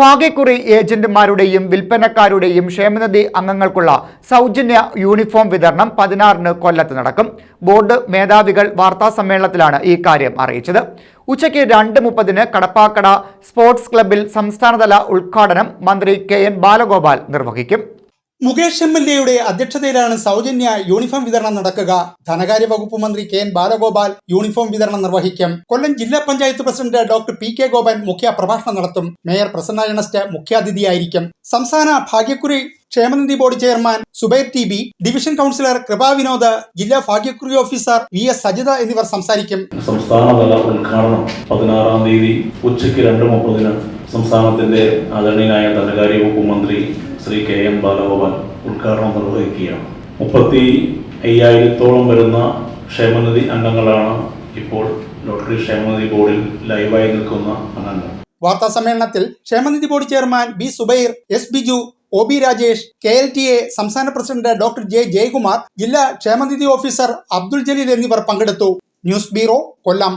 ഭാഗ്യക്കുറി ഏജന്റുമാരുടെയും വിൽപ്പനക്കാരുടെയും ക്ഷേമനിധി അംഗങ്ങൾക്കുള്ള സൗജന്യ യൂണിഫോം വിതരണം പതിനാറിന് കൊല്ലത്ത് നടക്കും. ബോർഡ് മേധാവികൾ വാർത്താ സമ്മേളനത്തിലാണ് ഈ കാര്യം അറിയിച്ചത്. ഉച്ചയ്ക്ക് രണ്ട് മുപ്പതിന് കടപ്പാക്കട സ്പോർട്സ് ക്ലബിൽ സംസ്ഥാനതല ഉദ്ഘാടനം മന്ത്രി കെ എൻ ബാലഗോപാൽ നിർവഹിക്കും. മുകേഷ് എം എൽ എയുടെ അധ്യക്ഷതയിലാണ് സൗജന്യ യൂണിഫോം വിതരണം നടക്കുക. ധനകാര്യ വകുപ്പ് മന്ത്രി കെ എൻ ബാലഗോപാൽ യൂണിഫോം വിതരണം നിർവഹിക്കും. കൊല്ലം ജില്ലാ panchayat president doctor P K Gopan മുഖ്യ പ്രഭാഷണം നടത്തും. മേയർ പ്രസന്ന എണസ്റ്റ് മുഖ്യാതിഥിയായിരിക്കും. സംസ്ഥാന ഭാഗ്യക്കുറി ക്ഷേമനിധി board chairman Subair T B division councillor Kripa Vinod ജില്ലാ ഭാഗ്യക്കുറി ഓഫീസർ വി എസ് സജിത എന്നിവർ സംസാരിക്കും. സംസ്ഥാനതല ഉദ്ഘാടനം പതിനാറാം തീയതി ഉച്ചയ്ക്ക് രണ്ട് മുപ്പതിന് സംസ്ഥാനത്തിന്റെ ആദരണീയനായ ധനകാര്യ വകുപ്പ് മന്ത്രി ശ്രീ കെ എം ബാലഗോപാൽ ഉദ്ഘാടനം നിർവഹിക്കുകയാണ്. മുപ്പത്തി അയ്യായിരത്തോളം വരുന്ന ക്ഷേമനിധി അംഗങ്ങളാണ് ഇപ്പോൾ ലോട്ടറി ക്ഷേമനിധി ബോർഡിൽ ലൈവായി നിൽക്കുന്ന അംഗങ്ങൾ. വാർത്താ സമ്മേളനത്തിൽ ക്ഷേമനിധി board chairman B Subair S Biju O B Rajesh K L T A സംസ്ഥാന പ്രസിഡന്റ് ഡോക്ടർ ജെ ജയകുമാർ ജില്ലാ ക്ഷേമനിധി ഓഫീസർ അബ്ദുൾ ജലീൽ എന്നിവർ പങ്കെടുത്തു. News bureau Kollam.